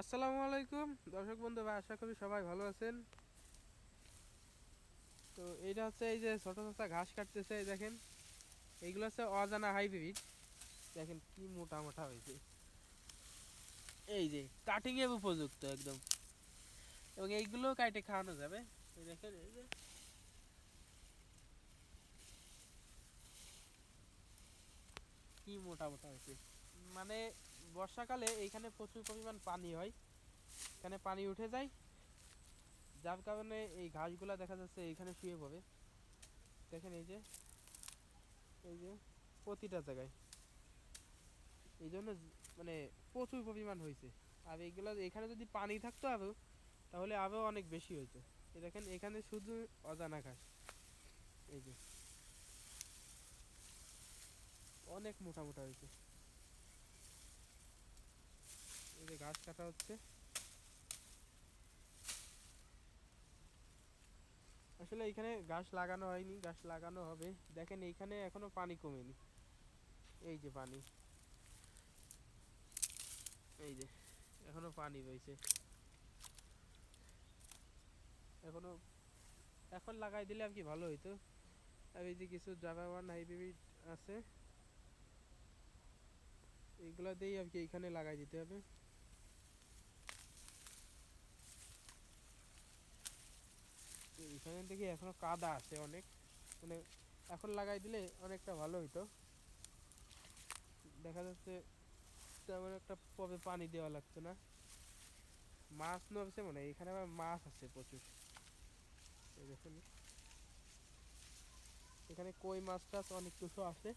আসসালামু আলাইকুম। দর্শক বন্ধু, ভাই, আশা করি সবাই ভালো আছেন। তো এইটা হচ্ছে এই যে ছোট ছোট ঘাস কাটতেছে, এই দেখেন। এইগুলো হচ্ছে অজানা হাইব্রিড। দেখেন কি মোটা মোটা হয়েছে। এই যে কাটিং এর উপযুক্ত একদম। এবং এইগুলো কাটে খাওয়ানো যাবে। এই দেখেন, এই যে। কি মোটা মোটা হয়েছে। মানে বর্ষাকালে এইখানে প্রচুর পরিমাণ পানি হয়। এখানে পানি উঠে যায়। যার কারণে এই ঘাসগুলা দেখা যাচ্ছে এইখানে শুয়ে পড়ে। দেখেন এই যে এই যে প্রতিটা জায়গায়। এই জন্য মানে প্রচুর পরিমাণ হয়েছে। আর এইগুলা এখানে যদি পানি থাকতো আরও, তাহলে আরও অনেক বেশি হইতো। এই দেখেন, এখানে শুধু অজানা ঘাস। এই যে। অনেক মোটা মোটা হয়েছে। ঘাস কাটা হচ্ছে। আসলে এখানে গাছ লাগানো হয়নি, গাছ লাগানো হবে। দেখেন এইখানে এখনও পানি কমেনি। এই যে পানি। এই যে, এখনও পানি রয়েছে। এখনও, এখন লাগাই দিলে আর কি ভালো হইতো। আর এই যে কিছু জাভাওয়ান হাইব্রিড আছে। এইগুলা দিয়েই আর কি এইখানে লাগাই দিতে হবে। তো এইখানে দেখি এখনও কাদা আছে অনেক। মানে এখন লাগাই দিলে অনেকটা ভালো হইতো। দেখা যাচ্ছে তেমন একটা পবে পানি দেওয়া লাগতো না। মাছ নড়ছে মনে হয়, এখানে আবার মাছ আছে প্রচুর। দেখুন। এখানে কই মাছ টাছ অনেক কিছু আছে।